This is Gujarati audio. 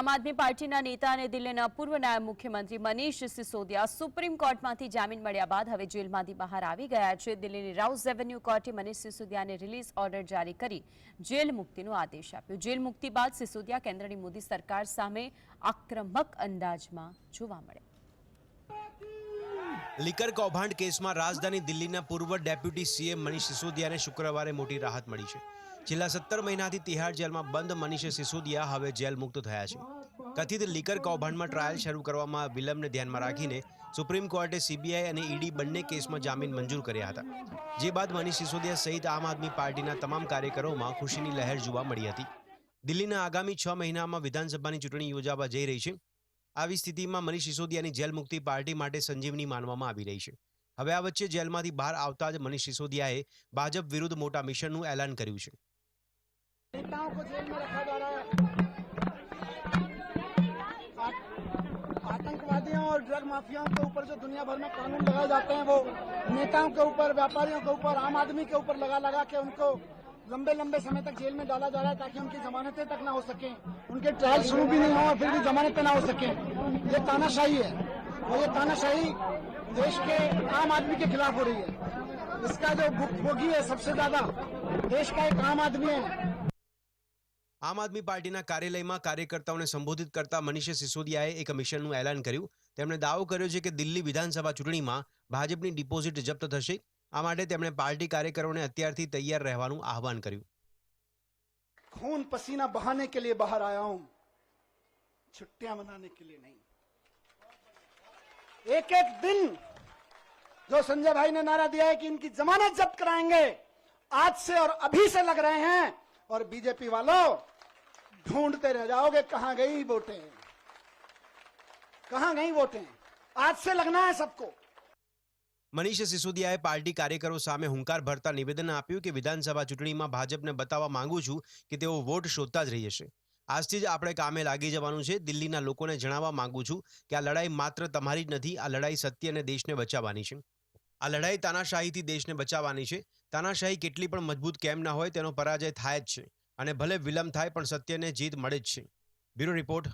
આમ આદમી પાર્ટીના નેતા અને દિલ્હીના પૂર્વ નાયબ મુખ્યમંત્રી મનીષ સિસોદિયા સુપ્રીમ કોર્ટમાંથી જામીન મળ્યા બાદ હવે જેલમાંથી બહાર આવી ગયા છે. દિલ્હીની રાઉઝ એવન્યુ કોર્ટે મનીષ સિસોદિયાને રિલીઝ ઓર્ડર જારી કરી જેલ મુક્તિનો આદેશ આપ્યો. જેલ મુક્તિ બાદ સિસોદિયા કેન્દ્રની મોદી સરકાર સામે આક્રમક અંદાજમાં જોવા મળે. લીકર કૌભાંડ કેસમાં રાજધાની દિલ્હીના પૂર્વ ડેપ્યુટી સીએમ મનીષ સિસોદિયાને શુક્રવારે મોટી રાહત મળી છે. છેલ્લા સત્તર મહિનાથી તિહાડ જેલમાં બંધ મનીષ સિસોદિયા હવે જેલ મુક્ત થયા છે. કથિત લીકર કૌભાંડમાં ટ્રાયલ શરૂ કરવામાં વિલંબને ધ્યાનમાં રાખીને સુપ્રીમ કોર્ટે સીબીઆઈ અને ઈડી બંને કેસમાં જામીન મંજૂર કર્યા હતા. જે બાદ મનીષ સિસોદિયા સહિત આમ આદમી પાર્ટીના તમામ કાર્યકરોમાં ખુશીની લહેર જોવા મળી હતી. દિલ્હીના આગામી છ મહિનામાં વિધાનસભાની ચૂંટણી યોજાવા જઈ રહી છે. આવી સ્થિતિમાં મનીષ સિસોદિયાની જેલ મુક્તિ પાર્ટી માટે સંજીવની માનવામાં આવી રહી છે. હવે આ વચ્ચે જેલમાંથી બહાર આવતા જ મનીષ સિસોદિયાએ ભાજપ વિરુદ્ધ મોટા મિશનનું એલાન કર્યું છે. नेताओं को जेल में रखा जा रहा है। आतंकवादियों और ड्रग माफियाओं के ऊपर जो दुनिया भर में कानून लगाए जाते हैं, वो नेताओं के ऊपर, व्यापारियों के ऊपर, आम आदमी के ऊपर लगा लगा के उनको लंबे लंबे समय तक जेल में डाला जा रहा है ताकि उनकी जमानतें तक ना हो सके। उनके ट्रायल शुरू भी नहीं हो और फिर भी जमानतें ना हो सके। ये तानाशाही है। और ये तानाशाही देश के आम आदमी के खिलाफ हो रही है। इसका जो भुगभोगी है सबसे ज़्यादा, देश का एक आम आदमी है। આમ આદમી પાર્ટીના કાર્યાલયમાં કાર્યકર્તાઓને સંબોધિત કરતા મનીષ સિસોદિયાએ એક મિશનનું એલાન કર્યું તેમણે દાવો કર્યો છે કે દિલ્હી વિધાનસભા ચૂંટણીમાં ભાજપની ડિપોઝિટ જપ્ત થશે આ માટે તેમણે પાર્ટી કાર્યકરોને અત્યારથી તૈયાર રહેવાનું આહવાન કર્યું खून पसीना बहाने के लिए बाहर आया हूं छुट्टियां मनाने के लिए नहीं एक एक दिन जो संजय भाई ने नारा दिया है कि इनकी जमानत जब्त कराएंगे आज से और अभी से लग रहे हैं और बीजेपी वालों ढूंढते रह जाओगे कहां गई वोटें कहां गई वोटें आज से लगना है सबको મનીષ સિસોદિયાએ પાર્ટી કાર્યકરો સામે હુંકાર ભરતા નિવેદન આપ્યું કે વિધાનસભા ચૂંટણીમાં ભાજપને બતાવવા માંગુ છું કે તેઓ વોટ શોધતા જ રહી જશે આજથી જ આપણે કામે લાગી જવાનું છે દિલ્હીના લોકોને જણાવવા માંગુ છું કે આ લડાઈ માત્ર તમારી જ નથી આ લડાઈ સત્ય અને દેશને બચાવવાની છે આ લડાઈ તાનાશાહીથી દેશને બચાવવાની છે તાનાશાહી કેટલી પણ મજબૂત કેમ ના હોય તેનો પરાજય થાય જ છે. અને ભલે વિલંબ થાય પણ સત્યને જીત મળે જ છે. Bureau report